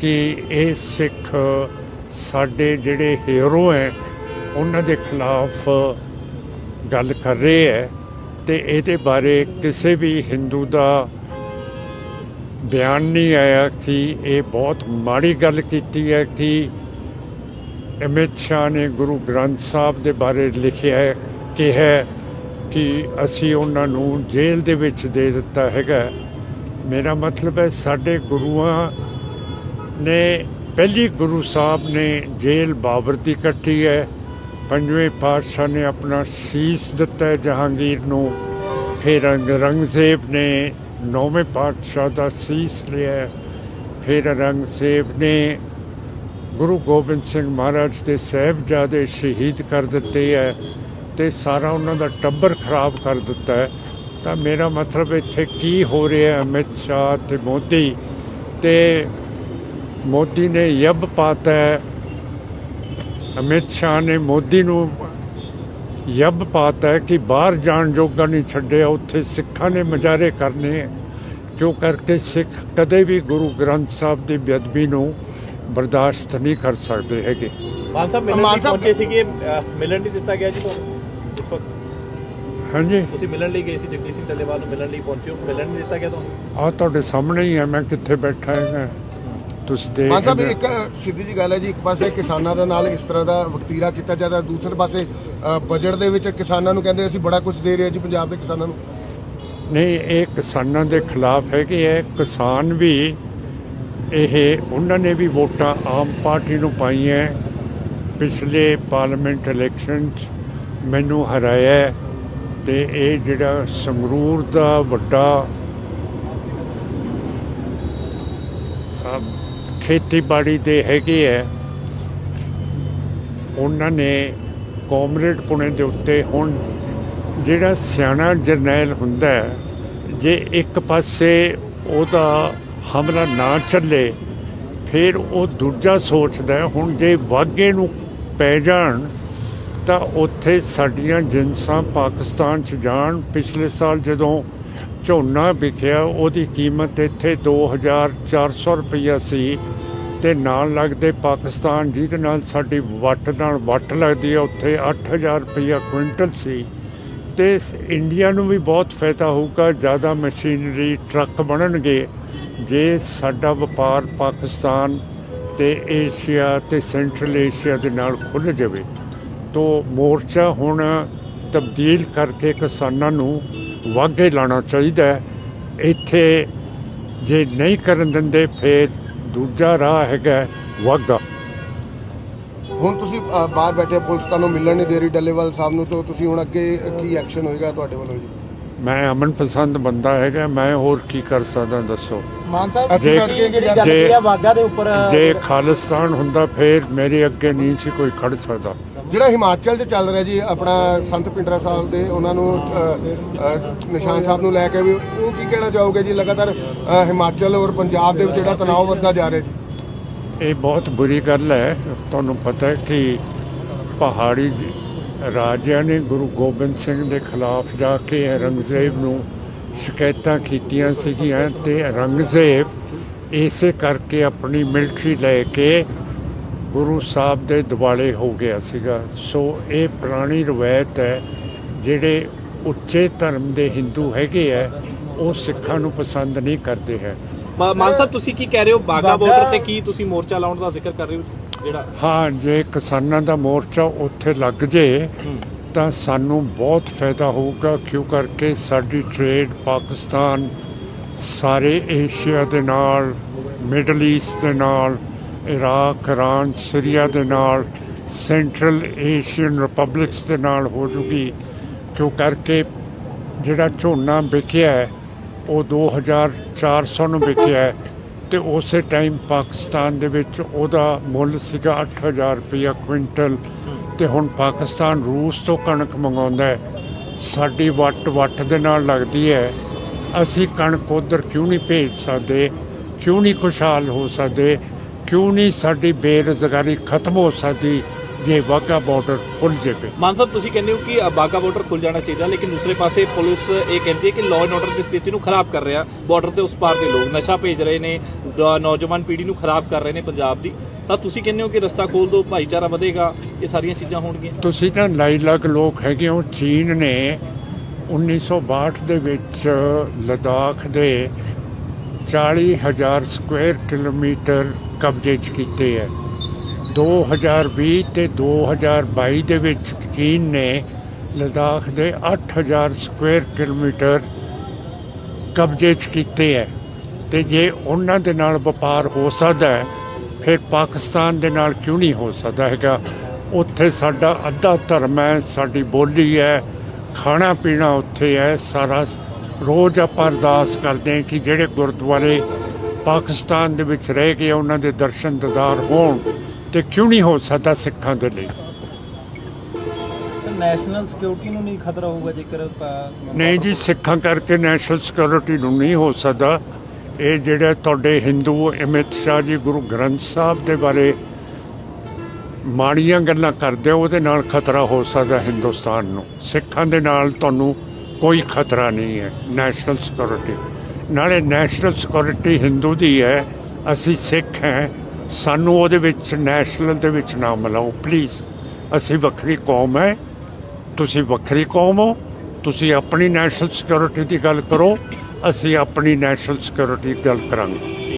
ਕਿ ਇਹ ਸਿੱਖ ਸਾਡੇ ਜਿਹੜੇ ਹੀਰੋ ਹੈ, ਉਹਨਾਂ ਦੇ ਖਿਲਾਫ ਗੱਲ ਕਰ ਰਹੇ ਹੈ ਤੇ ਇਹਦੇ ਬਾਰੇ ਕਿਸੇ ਵੀ ਹਿੰਦੂ ਦਾ ਬਿਆਨ ਨਹੀਂ ਆਇਆ ਕਿ ਇਹ ਬਹੁਤ ਮਾੜੀ ਗੱਲ ਕੀਤੀ ਹੈ ਕਿ ਅਮਿਤ ਸ਼ਾਹ ਨੇ ਗੁਰੂ ਗ੍ਰੰਥ ਸਾਹਿਬ ਦੇ ਬਾਰੇ ਲਿਖਿਆ ਹੈ ਕਿ ਹੈ ਕਿ ਅਸੀਂ ਉਹਨਾਂ ਨੂੰ ਜੇਲ੍ਹ ਦੇ ਵਿੱਚ ਦੇ ਦਿੱਤਾ ਹੈਗਾ ਮੇਰਾ ਮਤਲਬ ਹੈ ਸਾਡੇ ਗੁਰੂਆਂ ਨੇ ਪਹਿਲੀ ਗੁਰੂ ਸਾਹਿਬ ਨੇ ਜੇਲ੍ਹ ਬਾਬਰ ਦੀ ਇਕੱਠੀ ਹੈ। ਪੰਜਵੇਂ ਪਾਤਸ਼ਾਹ ਨੇ ਆਪਣਾ ਸੀਸ ਦਿੱਤਾ ਜਹਾਂਗੀਰ ਨੂੰ। ਫਿਰ ਔਰੰਗਜ਼ੇਬ ਨੇ ਨੌਵੇਂ ਪਾਤਸ਼ਾਹ ਦਾ ਸੀਸ ਲਿਆ ਫਿਰ ਔਰੰਗਜ਼ੇਬ ਨੇ ਗੁਰੂ ਗੋਬਿੰਦ ਸਿੰਘ ਮਹਾਰਾਜ ਦੇ ਸਾਹਿਬਜ਼ਾਦੇ ਸ਼ਹੀਦ ਕਰ ਦਿੱਤੇ ਹੈ ਤੇ ਸਾਰਾ ਉਹਨਾਂ ਦਾ ਟੱਬਰ ਖਰਾਬ ਕਰ ਦਿੱਤਾ ਹੈ। ਤਾਂ ਮੇਰਾ ਮਤਲਬ ਇੱਥੇ ਕੀ ਹੋ ਰਿਹਾ ਹੈ ਅਮਿਤ ਸ਼ਾਹ ਤੇ ਮੋਦੀ ਤੇ ਮੋਦੀ ਨੇ ਯੱਬ ਪਾਤਾ ਹੈ। ਅਮਿਤ ਸ਼ਾਹ ਨੇ ਮੋਦੀ ਨੂੰ ਯੱਬ ਪਾਤਾ ਕਿ ਬਾਹਰ ਜਾਣ ਜੋਗਾ ਨਹੀਂ ਛੱਡਿਆ ਉੱਥੇ ਸਿੱਖਾਂ ਨੇ ਮਜਾਰੇ ਕਰਨੇ ਕਿਉਂ ਕਰਕੇ ਸਿੱਖ ਕਦੇ ਵੀ ਗੁਰੂ ਗ੍ਰੰਥ ਸਾਹਿਬ ਦੀ ਬੇਅਦਬੀ ਨੂੰ ਬਰਦਾਸ਼ਤ ਨਹੀਂ ਕਰ ਸਕਦੇ ਹੈਗੇ। ਮਾਨ ਸਾਹਿਬ ਮਿਲਣ ਸਾਹਿਬ- ਪਹੁੰਚੇ ਸੀਗੇ ਮਿਲਣ ਨਹੀਂ ਦਿੱਤਾ ਗਿਆ ਜੀ ਤੁਹਾਨੂੰ? ਹਾਂਜੀ। ਤੁਸੀਂ ਮਿਲਣ ਲਈ ਗਏ ਸੀ ਜਗਜੀਤ ਸਿੰਘ ਟੱਲੇਵਾਲ ਨੂੰ ਮਿਲਣ ਲਈ ਪਹੁੰਚੇ ਹੋ ਮਿਲਣ ਨਹੀਂ ਦਿੱਤਾ ਗਿਆ ਤੁਹਾਨੂੰ? ਆਹ ਤੁਹਾਡੇ ਸਾਹਮਣੇ ਹੀ ਹੈ ਮੈਂ ਕਿੱਥੇ ਬੈਠਾ ਹਾਂ। ਤੁਸੀਂ ਦੇਖ ਮਾਨ ਸਾਹਿਬ ਇੱਕ ਸਿੱਧੀ ਜੀ ਗੱਲ ਹੈ ਜੀ ਇੱਕ ਪਾਸੇ ਕਿਸਾਨਾਂ ਦੇ ਨਾਲ ਇਸ ਤਰ੍ਹਾਂ ਦਾ ਵਕਤੀਰਾ ਕੀਤਾ ਜਾਂਦਾ ਦੂਸਰੇ ਪਾਸੇ ਬਜਟ ਦੇ ਵਿੱਚ ਕਿਸਾਨਾਂ ਨੂੰ ਕਹਿੰਦੇ ਅਸੀਂ ਬੜਾ ਕੁਝ ਦੇ ਰਹੇ ਹਾਂ ਜੀ ਪੰਜਾਬ ਦੇ ਕਿਸਾਨਾਂ ਨੂੰ। ਨਹੀਂ ਇਹ ਕਿਸਾਨਾਂ ਦੇ ਖਿਲਾਫ ਹੈ ਕਿ ਇਹ ਕਿਸਾਨ ਵੀ ਇਹ ਉਹਨਾਂ ਨੇ ਵੀ ਵੋਟਾਂ ਆਮ ਪਾਰਟੀ ਨੂੰ ਪਾਈਆਂ। ਪਿਛਲੇ ਪਾਰਲੀਮੈਂਟ ਇਲੈਕਸ਼ਨ 'ਚ ਮੈਨੂੰ ਹਰਾਇਆ ਤੇ ਇਹ ਜਿਹੜਾ ਸੰਗਰੂਰ ਦਾ ਵੱਡਾ ਖੇਤੀਬਾੜੀ ਦੇ ਹੈਗੇ ਹੈ ਉਹਨਾਂ ਨੇ ਕਾਮਰੇਡ ਪੁਣੇ ਦੇ ਉੱਤੇ ਹੁਣ ਜਿਹੜਾ ਸਿਆਣਾ ਜਰਨੈਲ ਹੁੰਦਾ ਹੈ, ਜੇ ਇੱਕ ਪਾਸੇ ਉਹਦਾ ਹਮਲਾ ਨਾ ਚੱਲੇ ਫਿਰ ਉਹ ਦੂਜਾ ਸੋਚਦਾ ਹੁਣ ਜੇ ਵਾਗੇ ਨੂੰ ਪੈ ਜਾਣ ਤਾਂ ਉੱਥੇ ਸਾਡੀਆਂ ਜਿੰਸਾਂ ਪਾਕਿਸਤਾਨ ਚ ਜਾਣ। ਪਿਛਲੇ ਸਾਲ ਜਦੋਂ ਝੋਨਾ ਵਿਕਿਆ ਉਹਦੀ ਕੀਮਤ ਇੱਥੇ 2400 ਰੁਪਈਆ ਸੀ। ਤੇ ਨਾਲ ਲੱਗਦੇ ਪਾਕਿਸਤਾਨ, ਜਿਹਦੇ ਨਾਲ ਸਾਡੀ ਵੱਟ ਨਾਲ ਵੱਟ ਲੱਗਦੀ ਹੈ ਉੱਥੇ 8000 ਰੁਪਈਆ ਕੁਇੰਟਲ ਸੀ। ਤੇ ਇੰਡੀਆ ਨੂੰ ਵੀ ਬਹੁਤ ਫਾਇਦਾ ਹੋਊਗਾ, ਜ਼ਿਆਦਾ ਮਸ਼ੀਨਰੀ, ਟਰੱਕ ਬਣਨਗੇ। ਜੇ ਸਾਡਾ ਵਪਾਰ ਪਾਕਿਸਤਾਨ ਤੇ ਏਸ਼ੀਆ ਤੇ ਸੈਂਟਰਲ ਏਸ਼ੀਆ ਦੇ ਨਾਲ ਖੁੱਲ੍ਹ ਜਾਵੇ, ਤੋ ਮੋਰਚਾ ਹੁਣ ਤਬਦੀਲ ਕਰਕੇ ਕਿਸਾਨਾਂ ਨੂੰ ਵਾਗੇ ਲਾਣਾ ਚਾਹੀਦਾ ਇੱਥੇ ਜੇ ਨਹੀਂ ਕਰਨ ਦਿੰਦੇ, ਫਿਰ ਦੂਜਾ ਰਾਹ ਹੈਗਾ ਵਾਗਾ ਹੁਣ ਤੁਸੀਂ ਅ, ਬਾਹਰ ਬੈਠੇ ਪੁਲਿਸ ਤੁਹਾਨੂੰ ਮਿਲਣ ਨਹੀਂ ਦੇ ਰਹੀ ਡੱਲੇਵਾਲ ਸਾਹਿਬ ਨੂੰ ਤਾਂ ਤੁਸੀਂ ਹੁਣ ਅੱਗੇ ਕੀ ਐਕਸ਼ਨ ਹੋਏਗਾ ਤੁਹਾਡੇ ਵੱਲੋਂ ਜੀ? ਮੈਂ ਅਮਨ ਪਸੰਦ ਬੰਦਾ ਹੈਗਾ ਮੈਂ ਹੋਰ ਕੀ ਕਰ ਸਕਦਾ ਦੱਸੋ? ਮਾਨ ਸਾਹਿਬ ਜੇ- ਤੁਸੀਂ ਜਿਹੜੀ ਗੱਲ ਜੇ- ਕੀਤੀ ਆ ਵਾਗਾ ਦੇ ਉੱਪਰ ਜੇ ਖਾਲਿਸਤਾਨ ਹੁੰਦਾ ਫਿਰ ਮੇਰੇ ਅੱਗੇ ਨਹੀਂ ਸੀ ਕੋਈ ਖੜ ਸਕਦਾ। ਜਿਹੜਾ ਹਿਮਾਚਲ 'ਚ ਚੱਲ ਰਿਹਾ ਜੀ ਆਪਣਾ ਸੰਤ ਪਿੰਡਰਾ ਸਾਹਿਬ ਦੇ ਉਹਨਾਂ ਨੂੰ ਅ, ਅ, ਨਿਸ਼ਾਨ ਸਾਹਿਬ ਨੂੰ ਲੈ ਕੇ ਵੀ ਉਹ ਕੀ ਕਹਿਣਾ ਚਾਹੋਗੇ ਜੀ? ਲਗਾਤਾਰ ਅ, ਹਿਮਾਚਲ ਔਰ ਪੰਜਾਬ ਦੇ ਵਿੱਚ ਜਿਹੜਾ ਤਣਾਅ ਵੱਧਦਾ ਜਾ ਰਿਹਾ ਜੀ। ਇਹ ਬਹੁਤ ਬੁਰੀ ਗੱਲ ਹੈ। ਤੁਹਾਨੂੰ ਪਤਾ ਹੈ ਕਿ ਪਹਾੜੀ ਜ- ਰਾਜਿਆਂ ਨੇ ਗੁਰੂ ਗੋਬਿੰਦ ਸਿੰਘ ਦੇ ਖਿਲਾਫ ਜਾ ਕੇ ਔਰੰਗਜ਼ੇਬ ਨੂੰ ਸ਼ਿਕਾਇਤਾਂ ਕੀਤੀਆਂ ਸੀਗੀਆਂ ਤੇ ਔਰੰਗਜ਼ੇਬ ਇਸੇ ਕਰਕੇ ਆਪਣੀ ਮਿਲਟਰੀ ਲੈ ਕੇ ਗੁਰੂ ਸਾਹਿਬ ਦੇ ਦਿਵਾਲੇ ਹੋ ਗਿਆ ਸੀਗਾ। ਸੋ ਇਹ ਪੁਰਾਣੀ ਰਵਾਇਤ ਹੈ ਜਿਹੜੇ ਉੱਚੇ ਧਰਮ ਦੇ ਹਿੰਦੂ ਹੈਗੇ ਹੈ ਉਹ ਸਿੱਖਾਂ ਨੂੰ ਪਸੰਦ ਨਹੀਂ ਕਰਦੇ ਹੈ। ਮਾਨ ਸਾਹਿਬ ਤੁਸੀਂ ਕੀ ਕਹਿ ਰਹੇ ਹੋ? ਬਾਗਾ ਬਾਰਡਰ ਤੇ ਕੀ ਤੁਸੀਂ ਮੋਰਚਾ ਲਾਉਣ ਦਾ ਜ਼ਿਕਰ ਕਰ ਰਹੇ ਹੋ? ਜਿਹੜਾ ਹਾਂ ਜੇ ਕਿਸਾਨਾਂ ਦਾ ਮੋਰਚਾ ਉੱਥੇ ਲੱਗ ਜੇ ਤਾਂ ਸਾਨੂੰ ਬਹੁਤ ਫਾਇਦਾ ਹੋਊਗਾ ਕਿਉਂ ਕਰਕੇ ਸਾਡੀ ਟ੍ਰੇਡ ਪਾਕਿਸਤਾਨ ਸਾਰੇ ਏਸ਼ੀਆ ਦੇ ਨਾਲ ਮਿਡਲ ਈਸਟ ਦੇ ਨਾਲ ਇਰਾਕ ਇਰਾਨ ਸੀਰੀਆ ਦੇ ਨਾਲ ਸੈਂਟਰਲ ਏਸ਼ੀਅਨ ਰਿਪਬਲਿਕਸ ਦੇ ਨਾਲ ਹੋ ਜੂਗੀ। ਕਿਉਂ ਕਰਕੇ ਜਿਹੜਾ ਝੋਨਾ ਵਿਕਿਆ ਹੈ ਉਹ 2400 ਨੂੰ ਵਿਕਿਆ ਹੈ। ਤੇ ਉਸੇ ਟਾਈਮ ਪਾਕਿਸਤਾਨ ਦੇ ਵਿੱਚ ਉਹਦਾ ਮੁੱਲ ਸੀਗਾ 8000 ਰੁਪਇਆ ਕੁਇੰਟਲ। ਤੇ ਹੁਣ ਪਾਕਿਸਤਾਨ ਰੂਸ ਤੋਂ ਕਣਕ ਮੰਗਾਉਂਦਾ ਹੈ। ਸਾਡੀ ਵੱਟ ਵੱਟ ਦੇ ਨਾਲ ਲੱਗਦੀ ਹੈ। ਅਸੀਂ ਕਣਕ ਉਧਰ ਕਿਉਂ ਨਹੀਂ ਭੇਜ ਸਕਦੇ? ਕਿਉਂ ਨਹੀਂ ਖੁਸ਼ਹਾਲ ਹੋ ਸਕਦੇ? ਕਿਉਂ ਨਹੀਂ ਸਾਡੀ ਬੇਰੁਜ਼ਗਾਰੀ ਖਤਮ ਹੋ ਸਕਦੀ? ਜੇ ਵਾਹਗਾ ਬਾਰਡਰ ਖੁੱਲ ਜਾਵੇ ਮਾਨ ਸਾਹਿਬ ਤੁਸੀਂ ਕਹਿੰਦੇ ਹੋ ਕਿ ਬਾਗਾ ਬਾਰਡਰ ਖੁੱਲ ਜਾਣਾ ਚਾਹੀਦਾ ਲੇਕਿਨ ਦੂਸਰੇ ਪਾਸੇ ਪੁਲਿਸ ਇਹ ਕਹਿੰਦੀ ਹੈ ਕਿ ਲਾਅ ਐਂਡ ਆਰਡਰ ਦੀ ਸਥਿਤੀ ਨੂੰ ਖਰਾਬ ਕਰ ਰਿਹਾ। ਬਾਰਡਰ ਤੇ ਉਸ ਪਾਰ ਦੇ ਲੋਕ ਨਸ਼ਾ ਭੇਜ ਰਹੇ ਨੇ ਨੌਜਵਾਨ ਪੀੜ੍ਹੀ ਨੂੰ ਖਰਾਬ ਕਰ ਰਹੇ ਨੇ ਪੰਜਾਬ ਦੀ। ਤਾਂ ਤੁਸੀਂ ਕਹਿੰਦੇ ਹੋ ਕਿ ਰਸਤਾ ਖੋਲ ਦਿਓ ਭਾਈਚਾਰਾ ਵਧੇਗਾ ਇਹ ਸਾਰੀਆਂ ਚੀਜ਼ਾਂ ਹੋਣਗੀਆਂ। ਤੁਸੀਂ ਤਾਂ ਲਾਈਲਗ ਲੋਕ ਹੈਗੇ ਹੋ। ਚੀਨ ਨੇ 1962 ਦੇ ਵਿੱਚ ਲਦਾਖ ਦੇ 40000 ਸਕੁਅਰ ਕਿਲੋਮੀਟਰ ਕਬਜ਼ੇ 'ਚ ਕੀਤੇ ਹੈ। 2020 ਤੇ 2022 ਦੇ ਵਿੱਚ ਚੀਨ ਨੇ ਲਦਾਖ ਦੇ 8000 ਸਕੁਅਰ ਕਿਲੋਮੀਟਰ ਕਬਜ਼ੇ 'ਚ ਕੀਤੇ ਹੈ। ਤੇ ਜੇ ਉਹਨਾਂ ਦੇ ਨਾਲ ਵਪਾਰ ਹੋ ਸਕਦਾ ਹੈ, ਫਿਰ ਪਾਕਿਸਤਾਨ ਦੇ ਨਾਲ ਕਿਉਂ ਨਹੀਂ ਹੋ ਸਕਦਾ ਹੈਗਾ? ਉੱਥੇ ਸਾਡਾ ਅੱਧਾ ਧਰਮ ਹੈ, ਸਾਡੀ ਬੋਲੀ ਹੈ, ਖਾਣਾ ਪੀਣਾ ਉੱਥੇ ਹੈ, ਸਾਰਾ ਰੋਜ਼ ਆਪਾਂ ਅਰਦਾਸ ਕਰਦੇ ਹਾਂ ਕਿ ਜਿਹੜੇ ਗੁਰਦੁਆਰੇ ਪਾਕਿਸਤਾਨ ਦੇ ਵਿੱਚ ਰਹਿ ਗਏ ਉਹਨਾਂ ਦੇ ਦਰਸ਼ਨ ਦਿਦਾਰ ਹੋਣ ਤੇ ਕਿਉਂ ਨਹੀਂ ਹੋ ਸਕਦਾ ਸਿੱਖਾਂ ਦੇ ਲਈ? ਨੈਸ਼ਨਲ ਸਿਕਿਉਰਿਟੀ ਨੂੰ ਨਹੀਂ ਖਤਰਾ ਹੋਊਗਾ ਜੇਕਰ ਨਹੀਂ ਜੀ ਸਿੱਖਾਂ ਕਰਕੇ ਨੈਸ਼ਨਲ ਸਿਕਿਉਰਿਟੀ ਨੂੰ ਨਹੀਂ ਹੋ ਸਕਦਾ। ਇਹ ਜਿਹੜੇ ਤੁਹਾਡੇ ਹਿੰਦੂ ਅਮਿਤ ਸ਼ਾਹ ਜੀ ਗੁਰੂ ਗ੍ਰੰਥ ਸਾਹਿਬ ਦੇ ਬਾਰੇ ਮਾੜੀਆਂ ਗੱਲਾਂ ਕਰਦੇ ਹੋ, ਉਹਦੇ ਨਾਲ ਖਤਰਾ ਹੋ ਸਕਦਾ ਹਿੰਦੁਸਤਾਨ ਨੂੰ। ਸਿੱਖਾਂ ਦੇ ਨਾਲ ਤੁਹਾਨੂੰ ਕੋਈ ਖਤਰਾ ਨਹੀਂ ਹੈ ਨੈਸ਼ਨਲ ਸਿਕਿਉਰਿਟੀ ਨਾਲੇ ਨੈਸ਼ਨਲ ਸਿਕਿਉਰਿਟੀ ਹਿੰਦੂ ਦੀ ਹੈ ਅਸੀਂ ਸਿੱਖ ਹਾਂ। ਸਾਨੂੰ ਉਹਦੇ ਵਿੱਚ ਨੈਸ਼ਨਲ ਦੇ ਵਿੱਚ ਨਾ ਮਿਲਾਓ ਪਲੀਜ਼ ਅਸੀਂ ਵੱਖਰੀ ਕੌਮ ਹੈ ਤੁਸੀਂ ਵੱਖਰੀ ਕੌਮ ਹੋ, ਤੁਸੀਂ ਆਪਣੀ ਨੈਸ਼ਨਲ ਸਿਕਿਉਰਿਟੀ ਦੀ ਗੱਲ ਕਰੋ, ਅਸੀਂ ਆਪਣੀ ਨੈਸ਼ਨਲ ਸਿਕਿਉਰਿਟੀ ਦੀ ਗੱਲ ਕਰਾਂਗੇ।